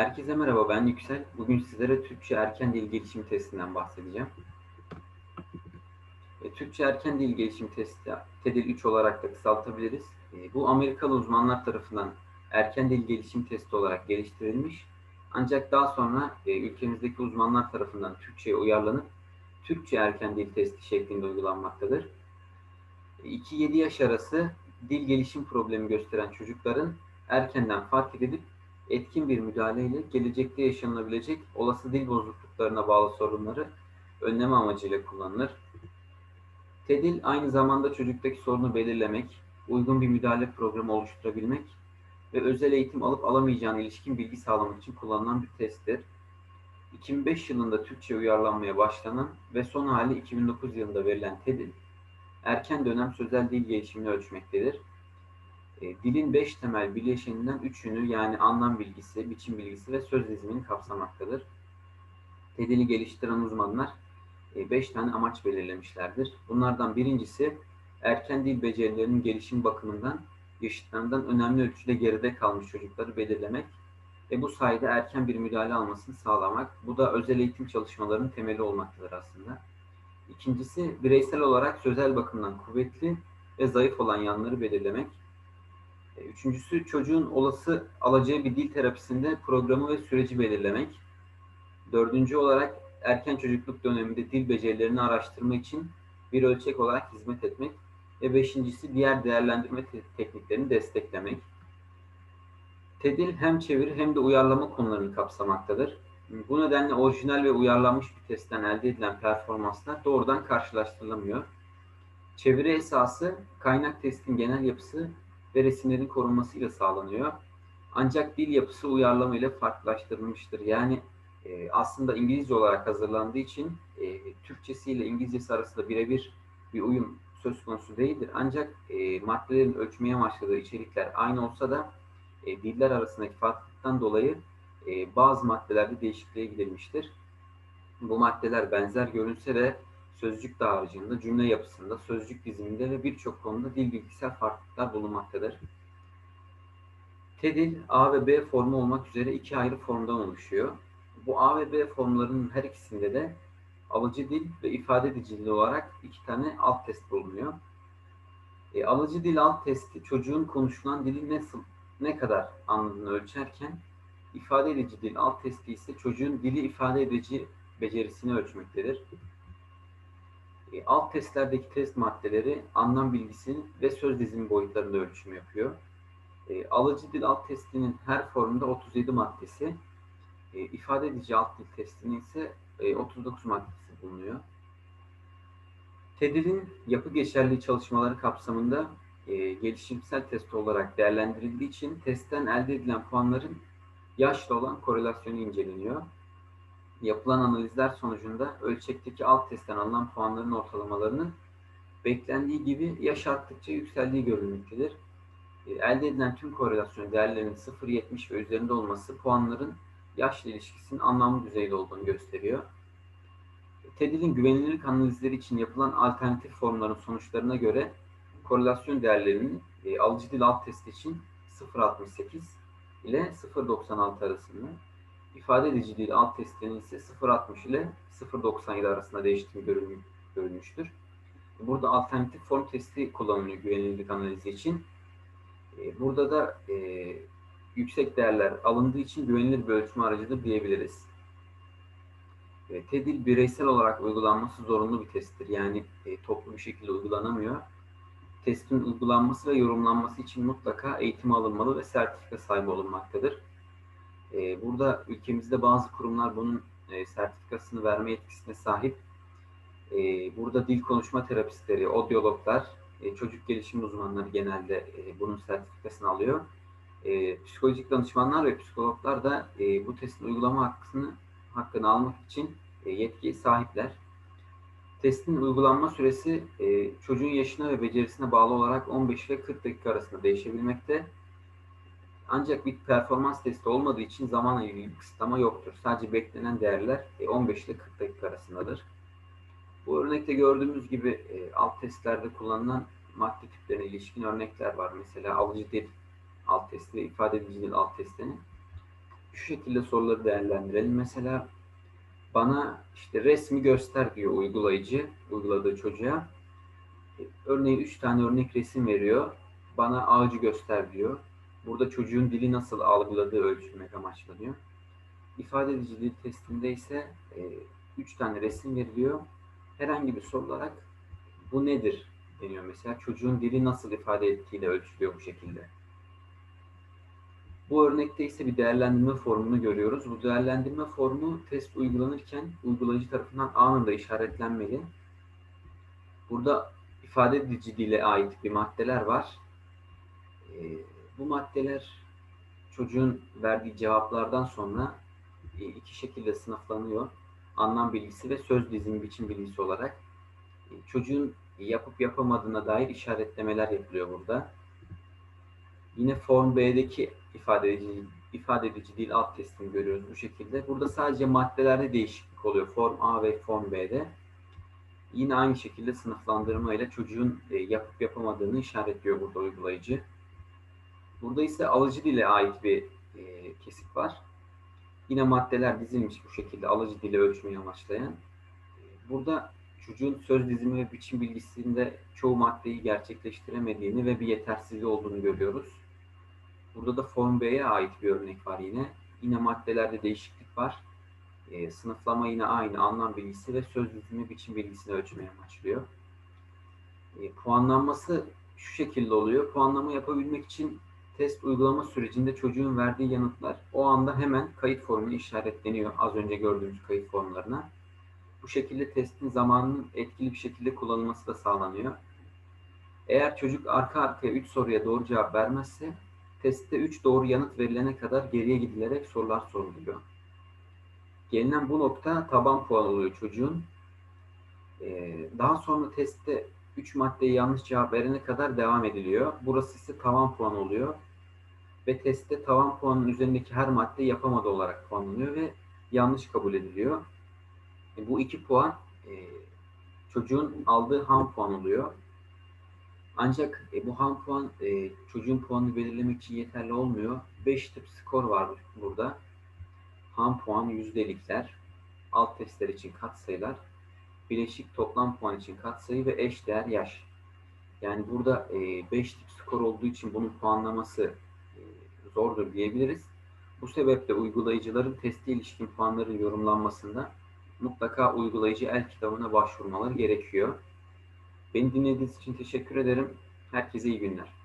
Herkese merhaba, ben Yüksel. Bugün sizlere Türkçe erken dil gelişim testinden bahsedeceğim. E, Türkçe erken dil gelişim testi, TEDIL 3 olarak da kısaltabiliriz. E, bu Amerikalı uzmanlar tarafından erken dil gelişim testi olarak geliştirilmiş. Ancak daha sonra e, ülkemizdeki uzmanlar tarafından Türkçe'ye uyarlanıp Türkçe erken dil testi şeklinde uygulanmaktadır. 2-7 yaş arası dil gelişim problemi gösteren çocukların erkenden fark edilip etkin bir müdahaleyle gelecekte yaşanılabilecek olası dil bozukluklarına bağlı sorunları önleme amacıyla kullanılır. TEDİL aynı zamanda çocuktaki sorunu belirlemek, uygun bir müdahale programı oluşturabilmek ve özel eğitim alıp alamayacağına ilişkin bilgi sağlamak için kullanılan bir testtir. 2005 yılında Türkçe uyarlanmaya başlanan ve son hali 2009 yılında verilen TEDİL, erken dönem sözel dil gelişimini ölçmektedir. E, dilin beş temel bileşeninden üçünü yani anlam bilgisi, biçim bilgisi ve söz dizimini kapsamaktadır. TEDİL'i geliştiren uzmanlar e, beş tane amaç belirlemişlerdir. Bunlardan birincisi erken dil becerilerinin gelişim bakımından yaşıtlarından önemli ölçüde geride kalmış çocukları belirlemek ve bu sayede erken bir müdahale almasını sağlamak. Bu da özel eğitim çalışmalarının temeli olmaktadır aslında. İkincisi bireysel olarak sözel bakımdan kuvvetli ve zayıf olan yanları belirlemek. Üçüncüsü çocuğun olası alacağı bir dil terapisinde programı ve süreci belirlemek. Dördüncü olarak erken çocukluk döneminde dil becerilerini araştırma için bir ölçek olarak hizmet etmek. Ve beşincisi diğer değerlendirme te- tekniklerini desteklemek. TEDİL hem çeviri hem de uyarlama konularını kapsamaktadır. Bu nedenle orijinal ve uyarlanmış bir testten elde edilen performanslar doğrudan karşılaştırılamıyor. Çeviri esası kaynak testin genel yapısı ve resimlerin korunmasıyla sağlanıyor. Ancak dil yapısı uyarlama ile farklılaştırılmıştır. Yani e, aslında İngilizce olarak hazırlandığı için e, Türkçesi ile İngilizcesi arasında birebir bir uyum söz konusu değildir. Ancak e, maddelerin ölçmeye amaçladığı içerikler aynı olsa da e, diller arasındaki farklılıktan dolayı e, bazı maddelerde değişikliğe gidilmiştir. Bu maddeler benzer görünse de sözcük dağarcığında, cümle yapısında, sözcük diziminde ve birçok konuda dil bilgisel farklılıklar bulunmaktadır. TEDİL A ve B formu olmak üzere iki ayrı formdan oluşuyor. Bu A ve B formlarının her ikisinde de alıcı dil ve ifade edici dil olarak iki tane alt test bulunuyor. E, alıcı dil alt testi çocuğun konuşulan dili nasıl, ne kadar anladığını ölçerken ifade edici dil alt testi ise çocuğun dili ifade edici becerisini ölçmektedir. E, alt testlerdeki test maddeleri anlam bilgisinin ve söz dizimi boyutlarında ölçüm yapıyor. E, alıcı dil alt testinin her formunda 37 maddesi, e, ifade edici alt dil testinin ise e, 39 maddesi bulunuyor. TEDİL'in yapı geçerliği çalışmaları kapsamında e, gelişimsel test olarak değerlendirildiği için testten elde edilen puanların yaşla olan korelasyonu inceleniyor. Yapılan analizler sonucunda ölçekteki alt testten alınan puanların ortalamalarının beklendiği gibi yaş arttıkça yükseldiği görülmektedir. E, elde edilen tüm korelasyon değerlerinin 0.70 ve üzerinde olması puanların yaşla ilişkisinin anlamlı düzeyde olduğunu gösteriyor. TEDİL'in güvenilirlik analizleri için yapılan alternatif formların sonuçlarına göre korelasyon değerlerinin e, alıcı dil alt testi için 0.68 ile 0.96 arasında, ifade edici dil alt testinin ise 0.60 ile 0.97 arasında değiştiğini görülmüştür. Burada alternatif form testi kullanılıyor güvenilirlik analizi için. E, burada da e, yüksek değerler alındığı için güvenilir bir ölçme aracıdır diyebiliriz. E, TEDİL bireysel olarak uygulanması zorunlu bir testtir. Yani e, toplu bir şekilde uygulanamıyor. Testin uygulanması ve yorumlanması için mutlaka eğitim alınmalı ve sertifika sahibi olunmaktadır. E, burada ülkemizde bazı kurumlar bunun e, sertifikasını verme yetkisine sahip. E, burada dil konuşma terapistleri, odyologlar, e, çocuk gelişim uzmanları genelde e, bunun sertifikasını alıyor. E, psikolojik danışmanlar ve psikologlar da e, bu testin uygulama hakkını hakkını almak için e, yetkiye sahipler. Testin uygulanma süresi e, çocuğun yaşına ve becerisine bağlı olarak 15 ile 40 dakika arasında değişebilmekte. Ancak bir performans testi olmadığı için ilgili bir kısıtlama yoktur. Sadece beklenen değerler e, 15 ile 40 dakika arasındadır. Bu örnekte gördüğümüz gibi e, alt testlerde kullanılan madde tiplerine ilişkin örnekler var. Mesela alıcı dil alt testi ve ifade edici dil alt testini. şu şekilde soruları değerlendirelim. Mesela bana işte resmi göster diyor uygulayıcı, uyguladığı çocuğa. E, Örneğin üç tane örnek resim veriyor. Bana ağacı göster diyor. Burada çocuğun dili nasıl algıladığı ölçülmek amaçlanıyor. İfade edici dil testinde ise e, üç tane resim veriliyor. Herhangi bir soru olarak bu nedir deniyor mesela. Çocuğun dili nasıl ifade ettiğiyle ölçülüyor bu şekilde. Bu örnekte ise bir değerlendirme formunu görüyoruz. Bu değerlendirme formu test uygulanırken uygulayıcı tarafından anında işaretlenmeli. Burada ifade edici dile ait bir maddeler var. Ee, bu maddeler çocuğun verdiği cevaplardan sonra iki şekilde sınıflanıyor. Anlam bilgisi ve söz dizimi biçim bilgisi olarak. E, çocuğun yapıp yapamadığına dair işaretlemeler yapılıyor burada. Yine Form B'deki ifade edici, ifade edici dil alt testini görüyoruz bu şekilde. Burada sadece maddelerde değişiklik oluyor. Form A ve Form B'de. Yine aynı şekilde sınıflandırma ile çocuğun e, yapıp yapamadığını işaretliyor burada uygulayıcı. Burada ise alıcı dile ait bir e, kesit var. Yine maddeler dizilmiş bu şekilde alıcı dili ölçmeyi amaçlayan. Burada çocuğun söz dizimi ve biçim bilgisinde çoğu maddeyi gerçekleştiremediğini ve bir yetersizliği olduğunu görüyoruz. Burada da Form B'ye ait bir örnek var yine. Yine maddelerde değişiklik var. E, sınıflama yine aynı anlam bilgisi ve söz dizimi biçim bilgisini ölçmeye amaçlıyor. E, puanlanması şu şekilde oluyor. Puanlama yapabilmek için test uygulama sürecinde çocuğun verdiği yanıtlar o anda hemen kayıt formuna işaretleniyor. Az önce gördüğümüz kayıt formlarına. Bu şekilde testin zamanının etkili bir şekilde kullanılması da sağlanıyor. Eğer çocuk arka arkaya 3 soruya doğru cevap vermezse testte 3 doğru yanıt verilene kadar geriye gidilerek sorular soruluyor. Gelinen bu nokta taban puan oluyor çocuğun. Ee, daha sonra testte 3 maddeyi yanlış cevap verene kadar devam ediliyor. Burası ise tavan puan oluyor. Ve testte tavan puanının üzerindeki her madde yapamadı olarak puanlanıyor ve yanlış kabul ediliyor. E, bu iki puan e, çocuğun aldığı ham puan oluyor. Ancak e, bu ham puan e, çocuğun puanını belirlemek için yeterli olmuyor. 5 tip skor var burada. Ham puan yüzdelikler, alt testler için katsayılar, bileşik toplam puan için katsayı ve eş değer yaş. Yani burada 5 e, tip skor olduğu için bunun puanlaması zordur diyebiliriz. Bu sebeple uygulayıcıların testi ilişkin puanların yorumlanmasında mutlaka uygulayıcı el kitabına başvurmaları gerekiyor. Beni dinlediğiniz için teşekkür ederim. Herkese iyi günler.